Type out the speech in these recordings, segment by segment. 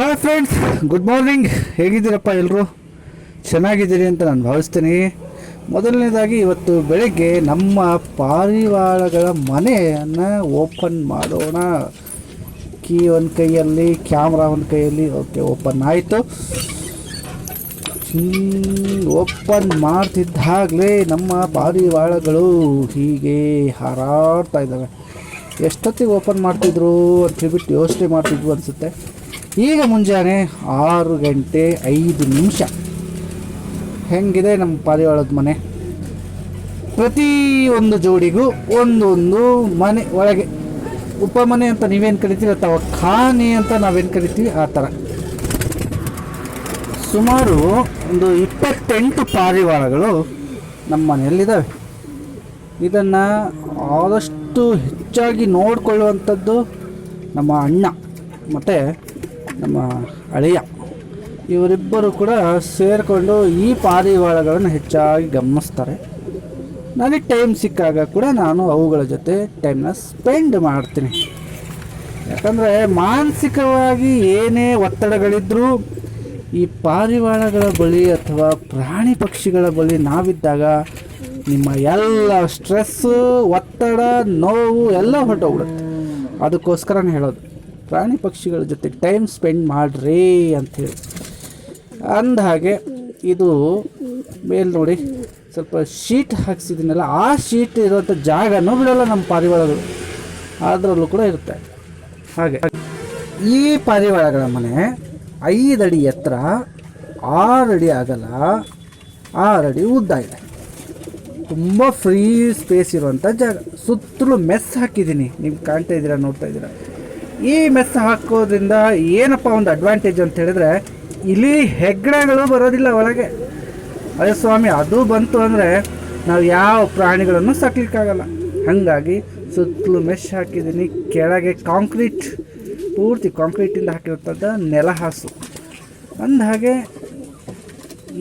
Hi friends good morning ಹೇಗಿದ್ದೀರಪ್ಪ ಎಲ್ಲರೂ ಚೆನ್ನಾಗಿದ್ದೀರಿ ಅಂತ ನಾನು ಭಾವಿಸ್ತೀನಿ. ಮೊದಲನೇದಾಗಿ ಇವತ್ತು ಬೆಳಗ್ಗೆ ನಮ್ಮ ಪಾರಿವಾಳಗಳ ಮನೆಯನ್ನು ಓಪನ್ ಮಾಡೋಣ. ಕೀ ಒಂದು ಕೈಯಲ್ಲಿ, ಕ್ಯಾಮ್ರಾ ಒಂದು ಕೈಯಲ್ಲಿ. ಓಕೆ, ಓಪನ್ ಆಯಿತು. ಓಪನ್ ಮಾಡ್ತಿದ್ದಾಗಲೇ ನಮ್ಮ ಪಾರಿವಾಳಗಳು ಹೀಗೆ ಹಾರಾಡ್ತಾ ಇದ್ದಾವೆ. ಎಷ್ಟೊತ್ತಿಗೆ ಓಪನ್ ಮಾಡ್ತಿದ್ರು ಅಂತ ಹೇಳ್ಬಿಟ್ಟು ಯೋಚನೆ ಮಾಡ್ತಿದ್ವು ಅನಿಸುತ್ತೆ. ಈಗ ಮುಂಜಾನೆ ಆರು ಗಂಟೆ ಐದು ನಿಮಿಷ. ಹೆಂಗಿದೆ ನಮ್ಮ ಪಾರಿವಾಳದ ಮನೆ? ಪ್ರತಿ ಒಂದು ಜೋಡಿಗೂ ಒಂದೊಂದು ಮನೆ ಒಳಗೆ. ಉಪಮನೆ ಅಂತ ನೀವೇನು ಕರಿತೀವಿ ಅಥವಾ ಖಾನೆ ಅಂತ ನಾವೇನು ಕರಿತೀವಿ? ಆ ಥರ. ಸುಮಾರು ಒಂದು ಇಪ್ಪತ್ತೆಂಟು ಪಾರಿವಾಳಗಳು ನಮ್ಮ ಮನೆಯಲ್ಲಿದ್ದಾವೆ. ಇದನ್ನು ಆದಷ್ಟು ಹೆಚ್ಚಾಗಿ ನೋಡಿಕೊಳ್ಳುವಂಥದ್ದು ನಮ್ಮ ಅಣ್ಣ. ಮತ್ತು ನಮ್ಮ ಅಳಿಯ ಇವರಿಬ್ಬರು ಕೂಡ ಸೇರಿಕೊಂಡು ಈ ಪಾರಿವಾಳಗಳನ್ನು ಹೆಚ್ಚಾಗಿ ಗಮನಿಸ್ತಾರೆ. ನನಗೆ ಟೈಮ್ ಸಿಕ್ಕಾಗ ಕೂಡ ನಾನು ಅವುಗಳ ಜೊತೆ ಟೈಮ್ನ ಸ್ಪೆಂಡ್ ಮಾಡ್ತೀನಿ. ಯಾಕಂದರೆ ಮಾನಸಿಕವಾಗಿ ಏನೇ ಒತ್ತಡಗಳಿದ್ದರೂ ಈ ಪಾರಿವಾಳಗಳ ಬಳಿ ಅಥವಾ ಪ್ರಾಣಿ ಪಕ್ಷಿಗಳ ಬಳಿ ನಾವಿದ್ದಾಗ ನಿಮ್ಮ ಎಲ್ಲ ಸ್ಟ್ರೆಸ್ಸು ಒತ್ತಡ, ನೋವು ಎಲ್ಲ ಹೊರಟೋಗ್ಬಿಡುತ್ತೆ. ಅದಕ್ಕೋಸ್ಕರ ಹೇಳೋದು. ಪ್ರಾಣಿ ಪಕ್ಷಿಗಳ ಜೊತೆ ಟೈಮ್ ಸ್ಪೆಂಡ್ ಮಾಡ್ರಿ ಅಂಥೇಳಿ ಅಂದ ಹಾಗೆ ಇದು ಮೇಲ್ ನೋಡಿ, ಸ್ವಲ್ಪ ಶೀಟ್ ಹಾಕ್ಸಿದ್ದೀನಲ್ಲ ಆ ಶೀಟ್ ಇರೋಂಥ ಜಾಗನೂ ಬಿಡೋಲ್ಲ ನಮ್ಮ ಪಾರಿವಾಳಗಳು. ಅದರಲ್ಲೂ ಕೂಡ ಇರುತ್ತೆ. ಹಾಗೆ, ಈ ಪಾರಿವಾಳಗಳ ಮನೆ ಐದು ಅಡಿ ಎತ್ತರ, ಆರು ಅಡಿ ಆಗಲ್ಲ ಆರು ಅಡಿ ಉದ್ದ ಇದೆ. ತುಂಬ ಫ್ರೀ ಸ್ಪೇಸ್ ಇರುವಂಥ ಜಾಗ. ಸುತ್ತಲೂ ಮೆಸ್ ಹಾಕಿದ್ದೀನಿ. ನೀವು ಕಾಣ್ತಾ ಇದ್ದೀರಾ, ನೋಡ್ತಾ ಇದ್ದೀರಾ? ಈ ಮೆತ್ತ ಹಾಕೋದ್ರಿಂದ ಏನಪ್ಪ ಒಂದು ಅಡ್ವಾಂಟೇಜ್ ಅಂತ ಹೇಳಿದ್ರೆ, ಇಲ್ಲಿ ಹೆಗ್ಗಣಗಳು ಬರೋದಿಲ್ಲ ಒಳಗೆ ಅದೇ ಸ್ವಾಮಿ, ಅದು ಬಂತು ಅಂದರೆ ನಾವು ಯಾವ ಪ್ರಾಣಿಗಳನ್ನು ಸಾಕ್ಲಿಕ್ಕಾಗಲ್ಲ. ಹಾಗಾಗಿ ಸುತ್ತಲೂ ಮೆಶ್ ಹಾಕಿದ್ದೀನಿ, ಕೆಳಗೆ ಕಾಂಕ್ರೀಟ್, ಪೂರ್ತಿ ಕಾಂಕ್ರೀಟಿಂದ ಹಾಕಿರುವಂಥದ್ದು ನೆಲ ಹಾಸು ಅಂದ ಹಾಗೆ,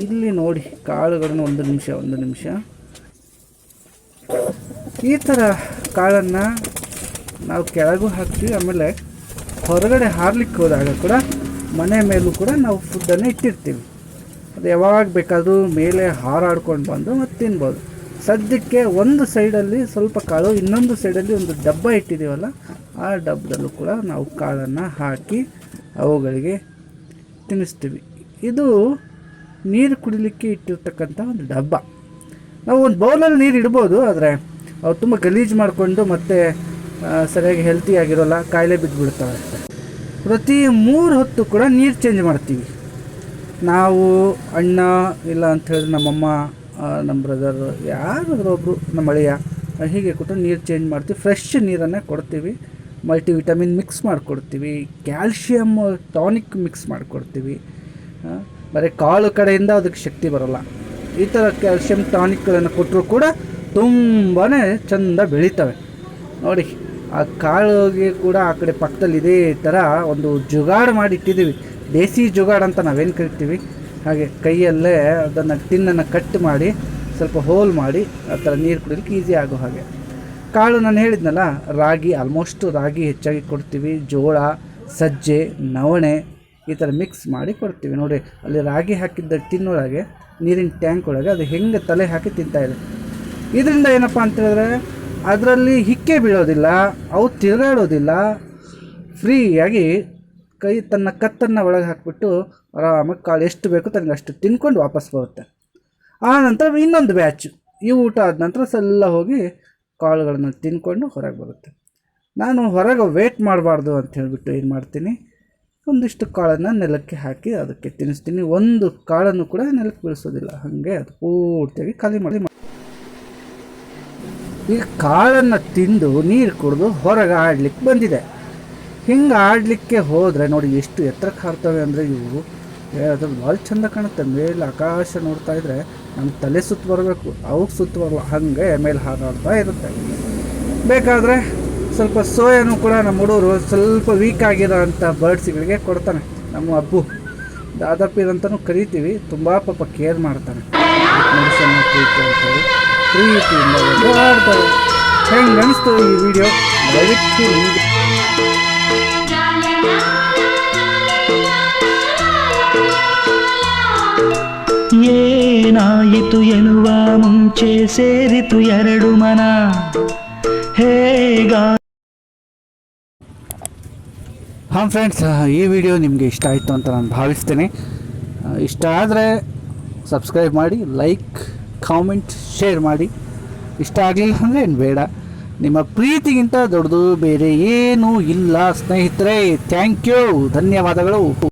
ಇಲ್ಲಿ ನೋಡಿ, ಕಾಳುಗಳನ್ನು ಒಂದು ನಿಮಿಷ ಒಂದು ನಿಮಿಷ. ಈ ಥರ ಕಾಳನ್ನು ನಾವು ಕೆಳಗೂ ಹಾಕ್ತೀವಿ, ಆಮೇಲೆ ಹೊರಗಡೆ ಹಾರ್ಲಿಕ್ಕೆ ಹೋದಾಗ ಕೂಡ ಮನೆ ಮೇಲೂ ಕೂಡ ನಾವು ಫುಡ್ಡನ್ನು ಇಟ್ಟಿರ್ತೀವಿ. ಅದು ಯಾವಾಗ ಬೇಕಾದರೂ ಮೇಲೆ ಹಾರಾಡ್ಕೊಂಡು ಬಂದು ಮತ್ತು ತಿನ್ಬೋದು. ಸದ್ಯಕ್ಕೆ ಒಂದು ಸೈಡಲ್ಲಿ ಸ್ವಲ್ಪ ಕಾಳು, ಇನ್ನೊಂದು ಸೈಡಲ್ಲಿ ಒಂದು ಡಬ್ಬ ಇಟ್ಟಿದ್ದೀವಲ್ಲ, ಆ ಡಬ್ಬದಲ್ಲೂ ಕೂಡ ನಾವು ಕಾಳನ್ನು ಹಾಕಿ ಅವುಗಳಿಗೆ ತಿನ್ನಿಸ್ತೀವಿ. ಇದು ನೀರು ಕುಡಿಲಿಕ್ಕೆ ಇಟ್ಟಿರ್ತಕ್ಕಂಥ ಒಂದು ಡಬ್ಬ. ನಾವು ಒಂದು ಬೌಲಲ್ಲಿ ನೀರು ಇಡ್ಬೋದು, ಆದರೆ ಅವು ತುಂಬ ಗಲೀಜು ಮಾಡಿಕೊಂಡು ಮತ್ತೆ ಸರಿಯಾಗಿ ಹೆಲ್ತಿ ಆಗಿರೋಲ್ಲ, ಕಾಯಿಲೆ ಬಿದ್ದುಬಿಡ್ತವೆ ಪ್ರತಿ ಮೂರು ಹೊತ್ತು ಕೂಡ ನೀರು ಚೇಂಜ್ ಮಾಡ್ತೀವಿ. ನಾವು, ಅಣ್ಣ, ಇಲ್ಲ ಅಂತ ಹೇಳಿದ್ರೆ ನಮ್ಮಮ್ಮ ನಮ್ಮ ಬ್ರದರ್ ಯಾರಾದರೂ ಒಬ್ಬರು ನಮ್ಮ ಅಳಿಯ, ಹೀಗೆ ಕೊಟ್ಟು ನೀರು ಚೇಂಜ್ ಮಾಡ್ತೀವಿ. ಫ್ರೆಶ್ ನೀರನ್ನೇ ಕೊಡ್ತೀವಿ. ಮಲ್ಟಿ ವಿಟಮಿನ್ ಮಿಕ್ಸ್ ಮಾಡಿಕೊಡ್ತೀವಿ. ಕ್ಯಾಲ್ಶಿಯಮ್ ಟಾನಿಕ್ ಮಿಕ್ಸ್ ಮಾಡಿಕೊಡ್ತೀವಿ. ಬರೀ ಕಾಳು ಕಡೆಯಿಂದ ಅದಕ್ಕೆ ಶಕ್ತಿ ಬರೋಲ್ಲ. ಈ ಥರ ಕ್ಯಾಲ್ಶಿಯಮ್ ಟಾನಿಕ್ಗಳನ್ನು ಕೊಟ್ಟರು ಕೂಡ ತುಂಬಾ ಚೆಂದ ಬೆಳೀತವೆ. ನೋಡಿ ಆ ಕಾಳಿಗೆ ಕೂಡ ಆ ಕಡೆ ಪಕ್ಕದಲ್ಲಿ ಇದೇ ಥರ ಒಂದು ಜುಗಾಡು ಮಾಡಿ ಇಟ್ಟಿದ್ದೀವಿ ದೇಸಿ ಜುಗಾಡ್ ಅಂತ ನಾವೇನು ಕರಿತೀವಿ? ಹಾಗೆ ಕೈಯಲ್ಲೇ ಅದನ್ನು ಟಿನ್ನನ್ನು ಕಟ್ ಮಾಡಿ, ಸ್ವಲ್ಪ ಹೋಲ್ ಮಾಡಿ, ಆ ಥರ ನೀರು ಕುಡಿಯೋಕ್ಕೆ ಈಸಿ ಆಗೋ ಹಾಗೆ. ಕಾಳು ನಾನು ಹೇಳಿದ್ನಲ್ಲ, ರಾಗಿ ಆಲ್ಮೋಸ್ಟ್ ರಾಗಿ ಹೆಚ್ಚಾಗಿ ಕೊಡ್ತೀವಿ. ಜೋಳ, ಸಜ್ಜೆ, ನವಣೆ ಈ ಥರ ಮಿಕ್ಸ್ ಮಾಡಿ ಕೊಡ್ತೀವಿ. ನೋಡಿ, ಅಲ್ಲಿ ರಾಗಿ ಹಾಕಿದ್ದ ಟಿನ್ನೊಳಗೆ ನೀರಿನ ಟ್ಯಾಂಕ್ ಒಳಗೆ ಅದು ಹೆಂಗೆ ತಲೆ ಹಾಕಿ ತಿಂತಾ ಇದೆ. ಇದರಿಂದ ಏನಪ್ಪ ಅಂತ ಹೇಳಿದ್ರೆ ಅದರಲ್ಲಿ ಹಿಕ್ಕೆ ಬೀಳೋದಿಲ್ಲ, ಅವು ತಿರುಗಾಡೋದಿಲ್ಲ. ಫ್ರೀಯಾಗಿ ಕೈ ತನ್ನ ಕತ್ತನ್ನು ಒಳಗೆ ಹಾಕಿಬಿಟ್ಟು ಆರಾಮಾಗಿ ಕಾಳು ಎಷ್ಟು ಬೇಕು ತನಗೆ ಅಷ್ಟು ತಿನ್ಕೊಂಡು ವಾಪಸ್ ಬರುತ್ತೆ. ಆ ನಂತರ ಇನ್ನೊಂದು ಬ್ಯಾಚು ಈ ಊಟ ಆದ ನಂತರ ಸೆಲ್ಲ ಹೋಗಿ ಕಾಳುಗಳನ್ನು ತಿನ್ಕೊಂಡು ಹೊರಗೆ ಬರುತ್ತೆ. ನಾನು ಹೊರಗೆ ವೇಟ್ ಮಾಡಬಾರ್ದು ಅಂತ ಹೇಳಿಬಿಟ್ಟು ಏನು ಮಾಡ್ತೀನಿ? ಒಂದಿಷ್ಟು ಕಾಳನ್ನು ನೆಲಕ್ಕೆ ಹಾಕಿ ಅದಕ್ಕೆ ತಿನ್ನಿಸ್ತೀನಿ. ಒಂದು ಕಾಳನ್ನು ಕೂಡ ನೆಲಕ್ಕೆ ಬೀಳಿಸೋದಿಲ್ಲ. ಹಾಗೆ ಅದು ಪೂರ್ತಿಯಾಗಿ ಖಾಲಿ ಮಾಡಿ ಈಗ ಕಾಳನ್ನು ತಿಂದು ನೀರು ಕುಡಿದು ಹೊರಗೆ ಆಡ್ಲಿಕ್ಕೆ ಬಂದಿದೆ. ಹಿಂಗೆ ಆಡಲಿಕ್ಕೆ ಹೋದರೆ ನೋಡಿ ಎಷ್ಟು ಎತ್ತರಕ್ಕೆ ಹಾರ್ತವೆ ಅಂದರೆ ಇವು. ಅದು ಭಾಳ ಚಂದ ಕಾಣುತ್ತೆ. ಮೇಲೆ ಆಕಾಶ ನೋಡ್ತಾ ಇದ್ರೆ ನಮ್ಮ ತಲೆ ಸುತ್ತ ಬರಬೇಕು. ಅವಕ್ಕೆ ಸುತ್ತ ಬರಲ್ಲ ಹಾಗೆ ಮೇಲೆ ಹಾರಾಡ್ತಾ ಇರುತ್ತೆ. ಬೇಕಾದರೆ ಸ್ವಲ್ಪ ಸೋಯನು ಕೂಡ ನಮ್ಮ ಹುಡುಗರು ಸ್ವಲ್ಪ ವೀಕ್ ಆಗಿರೋ ಅಂಥ ಬರ್ಡ್ಸ್ಗಳಿಗೆ ಕೊಡ್ತಾನೆ. ನಮ್ಮ ಅಬ್ಬು ದಾದಾಪೀರ್ ಅಂತಲೂ ಕರಿತೀವಿ. ತುಂಬ ಪಾಪ ಕೇರ್ ಮಾಡ್ತಾನೆ. ಮೆಡಿಸನ್ ಅಂತೇಳಿ ಪ್ರೀತಿಯಿಂದ ಓಡಾಡ್ತಾರೆ ಹೆಂಗೆ ಅನಿಸ್ತು ಈ ವಿಡಿಯೋ ದಯವಿಟ್ಟು ಏನಾಯಿತು ಎನ್ನುವ ಮುಂಚೆ ಸೇರಿತು ಎರಡು ಮನ. ಹೇಗ ಹಾಂ ಫ್ರೆಂಡ್ಸ್ ಈ ವಿಡಿಯೋ ನಿಮಗೆ ಇಷ್ಟ ಆಯಿತು ಅಂತ ನಾನು ಭಾವಿಸ್ತೇನೆ. ಇಷ್ಟ ಆದರೆ ಸಬ್ಸ್ಕ್ರೈಬ್ ಮಾಡಿ ಲೈಕ್ ಕಾಮೆಂಟ್ ಶೇರ್ ಮಾಡಿ. ಇಷ್ಟ ಆಗಲಿಲ್ಲ ಅಂದರೆ ಏನು ಬೇಡ. ನಿಮ್ಮ ಪ್ರೀತಿಗಿಂತ ದೊಡ್ಡದು ಬೇರೆ ಏನೂ ಇಲ್ಲ ಸ್ನೇಹಿತರೆ. ಥ್ಯಾಂಕ್ ಯು ಧನ್ಯವಾದಗಳು.